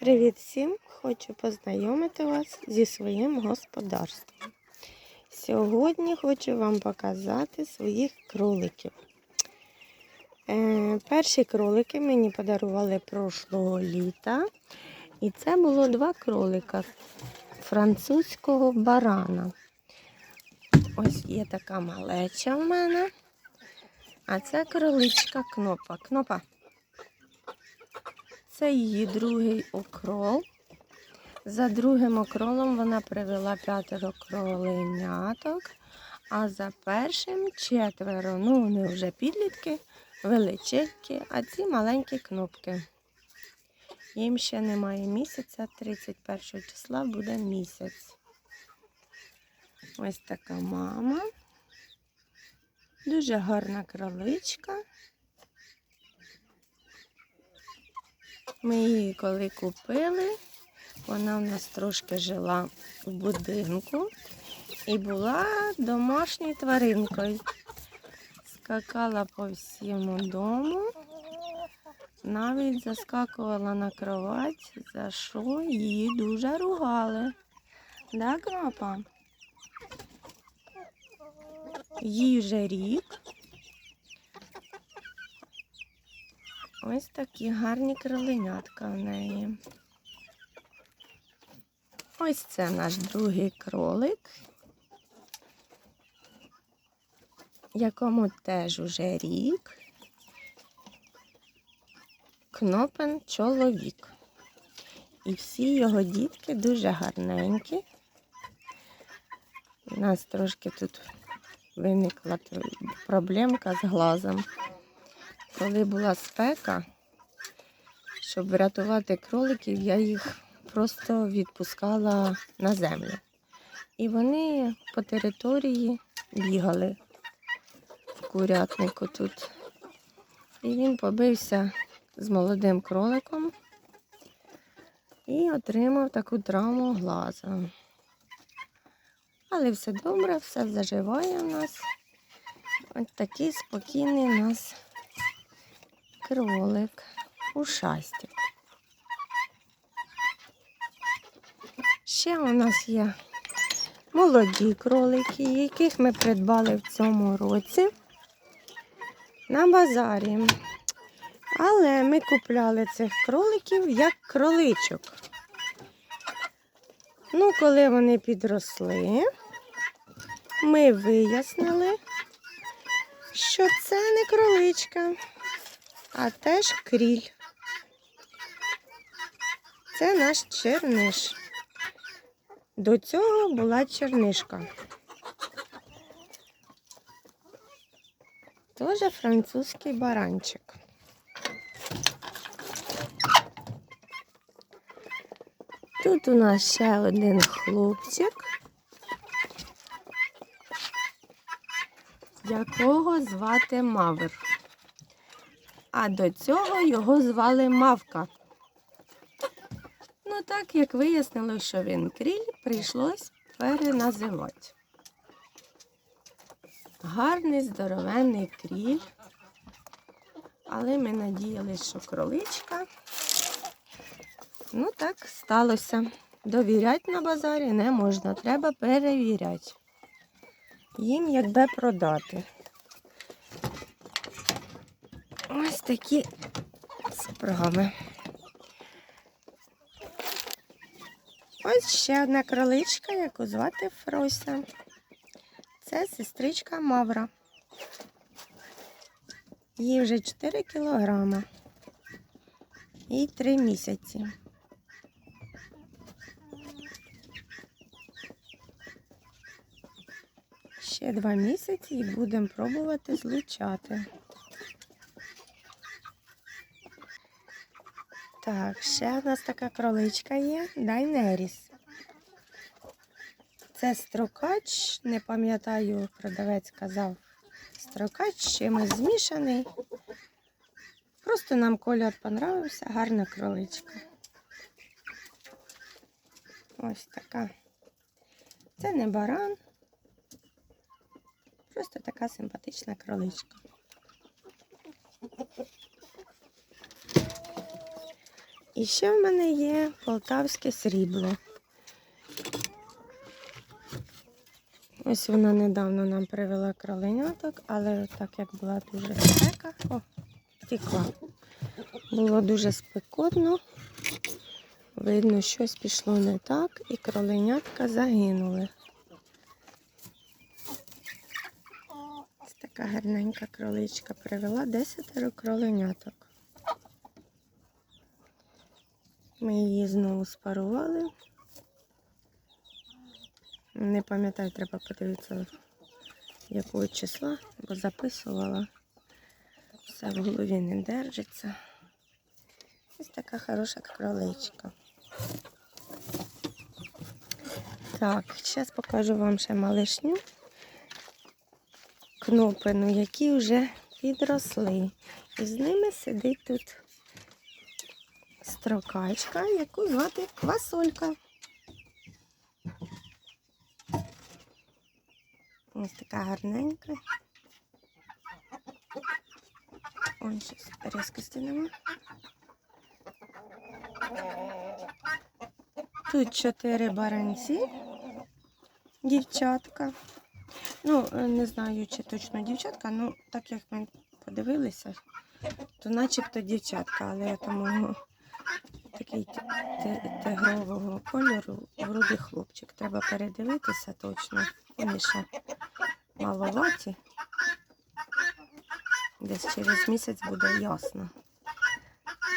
Привіт всім! Хочу познайомити вас зі своїм господарством. Сьогодні хочу вам показати своїх кроликів. Е, перші кролики мені подарували прошлого літа. І це було два кролика французького барана. Ось є така малеча в мене. А це кроличка кнопа. Кнопа. Це її другий окрол. За другим окролом вона привела п'ятеро кроленяток, а за першим четверо. Ну, вони вже підлітки, величенькі, а ці маленькі кнопки. Їм ще немає місяця, 31 числа буде місяць. Ось така мама. Дуже гарна кроличка. Ми її коли купили, вона в нас трошки жила в будинку і була домашньою тваринкою. Скакала по всьому дому, навіть заскакувала на кровать, за що її дуже ругали. Да, Кропа? Їй вже рік. Ось такі гарні кроленятка в неї. Ось це наш другий кролик, якому теж уже рік. Кнопен чоловік. І всі його дітки дуже гарненькі. У нас трошки тут виникла проблемка з глазом. Коли була спека, щоб врятувати кроликів, я їх просто відпускала на землю. І вони по території бігали в курятнику тут. І він побився з молодим кроликом і отримав таку травму глаза. Але все добре, все заживає у нас. Ось такий спокійний у нас кролик, ушастик. Ще у нас є молоді кролики, яких ми придбали в цьому році на базарі. Але ми купляли цих кроликів як кроличок. Ну, коли вони підросли, ми вияснили, що це не кроличка, а теж кріль. Це наш черниш. До цього була чернишка. Тоже французький баранчик. Тут у нас ще один хлопчик, якого звати Мавр. А до цього його звали Мавка. Ну, так як вияснилось, що він кріль, прийшлось переназивати. Гарний, здоровенний кріль. Але ми надіялися, що кроличка. Ну, так сталося. Довіряти на базарі не можна, треба перевіряти. Їм якби продати. Ось такі справи. Ось ще одна кроличка, яку звати Фрося. Це сестричка Мавра. Їй вже 4 кілограми і 3 місяці. Ще два місяці і будемо пробувати злучати. Так, ще в нас така кроличка є, Дайнеріс. Це строкач, не пам'ятаю, продавець казав, строкач чимось змішаний. Просто нам кольор понравився, гарна кроличка. Ось така. Це не баран, просто така симпатична кроличка. І ще в мене є полтавське срібло. Ось вона недавно нам привела кроленяток, але так як була дуже спека, о, втекла. Було дуже спекотно. Видно, щось пішло не так, і кроленятка загинули. Ось така гарненька кроличка привела 10 кроленяток. Ми її знову спарували. Не пам'ятаю, треба подивитися, якого числа, бо записувала. Все в голові не держиться. Ось така хороша кроличка. Так, зараз покажу вам ще малишню кнопину, які вже підросли. І з ними сидить тут строкачка, яку звати Квасолька. Ось така гарненька. Ой, щось різкості нема. Тут чотири баранці, дівчатка. Ну, е, не знаю, чи точно дівчатка, ну так як ми подивилися, то начебто дівчатка, але я тому такий тигрового кольору, вроді хлопчик. Треба передивитися точно. Вони маловаті. Десь через місяць буде ясно.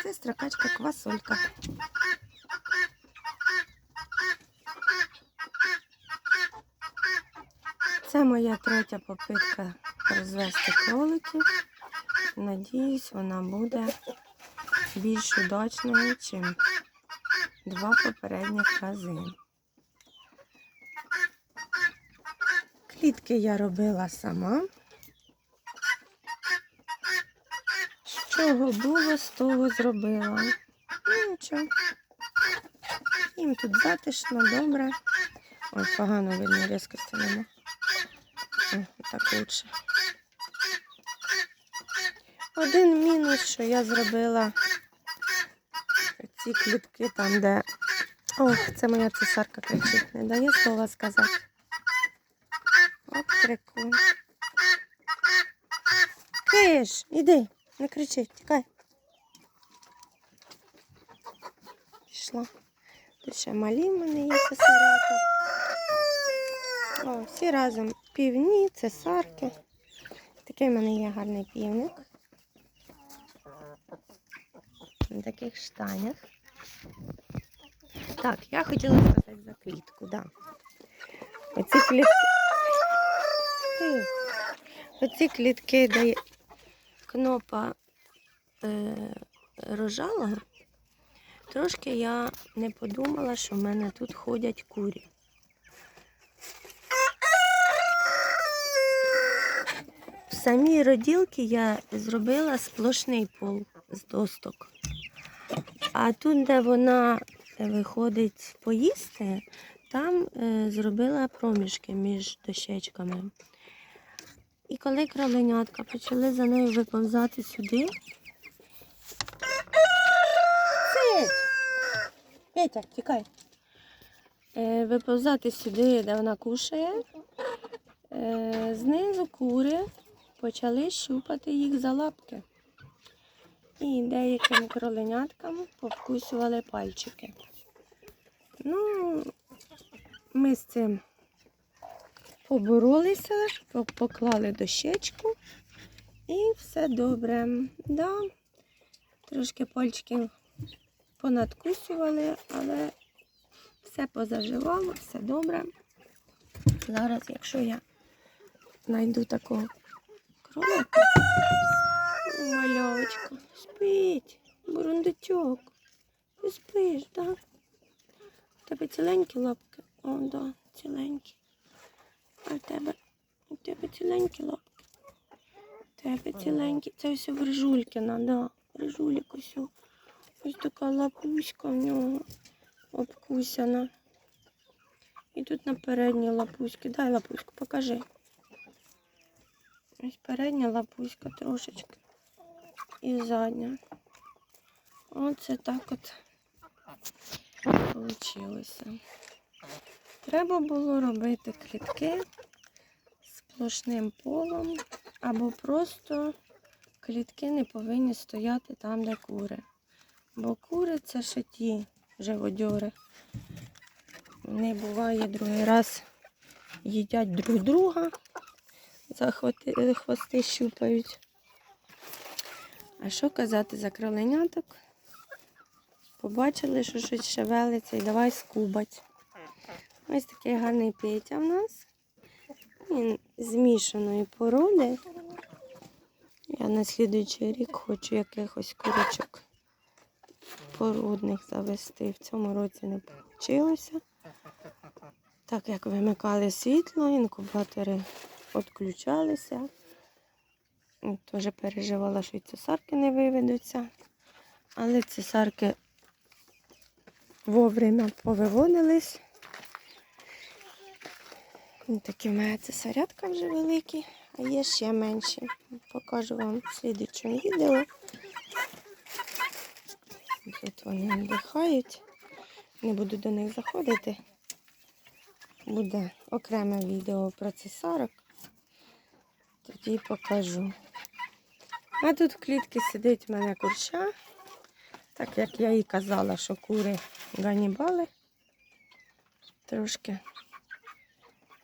Це строкачка квасолька. Це моя третя попитка розвести кроликів. Надіюсь, вона буде більш удачною, ніж два попередніх рази. Клітки я робила сама. З чого було, з того зробила. Ну, нічого. Їм тут затишно, добре. Ой, погано видно, різкості нема. Так лучше. Один мінус, що я зробила ці клітки там, де. Ох, це моя цесарка кричить, не дає слова сказати. От крикун. Киш, іди, не кричи, тікай. Пішла. Тут ще малі в мене є цесарята. О, всі разом півні, цесарки. Такий в мене є гарний півник. На таких штанях. Так, я хотіла сказати за клітку, да. Оці клітки. Оці клітки, де кнопа е, рожала, трошки я не подумала, що в мене тут ходять курі. В самій роділці я зробила сплошний пол з досток. А тут, де вона е, виходить поїсти, там е, зробила проміжки між дощечками. І коли кроленятка почали за нею виповзати сюди. Петя, тікай. Е, виповзати сюди, де вона кушає. Знизу кури почали щупати їх за лапки. І деяким кроленяткам повкусювали пальчики. Ну, ми з цим поборолися, поклали дощечку і все добре. Да, трошки пальчиків понадкусювали, але все позаживало, все добре. Зараз, якщо я знайду такого кролика, О, малявочка, спить, бурундучок. Ти спиш, так? Да? У тебе ціленькі лапки? О, да, ціленькі. А в тебе, у тебе ціленькі лапки. У тебе ціленькі. Це все в Рижулькіна, да. Рижулік ось. Ось така лапуська в нього обкусяна. І тут на передній лапуськи. Дай лапуську, покажи. Ось передня лапуська трошечки. І задня. Оце так от Получилося. Треба було робити клітки сплошним полом, або просто клітки не повинні стояти там, де кури. Бо кури це ще ті живодьори. Вони буває другий раз їдять друг друга, за хвости щупають. А що казати за кроленяток? Побачили, що щось шевелиться і давай скубать. Ось такий гарний Петя в нас. Він змішаної породи. Я на слідуючий рік хочу якихось курочок породних завести. В цьому році не вийшло. Так як вимикали світло, інкубатори відключалися. Теж переживала, що й цесарки не виведуться. Але цесарки вовремя повиводились. Такі в мене цесарятка вже великі, а є ще менші. Покажу вам в слідчому відео. Тут вони віддихають. Не буду до них заходити. Буде окреме відео про цесарок. Тоді покажу. А тут в клітці сидить в мене курча. Так як я і казала, що кури ганібали. Трошки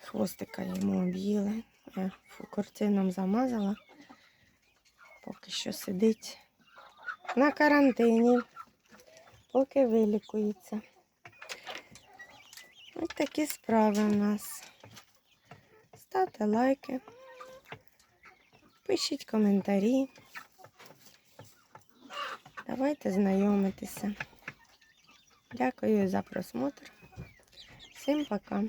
хвостика йому об'їли. Я курцином замазала. Поки що сидить на карантині, поки вилікується. Ось такі справи у нас. Ставте лайки, пишіть коментарі. Давайте знайомитися. Дякую за просмотр. Всім пока.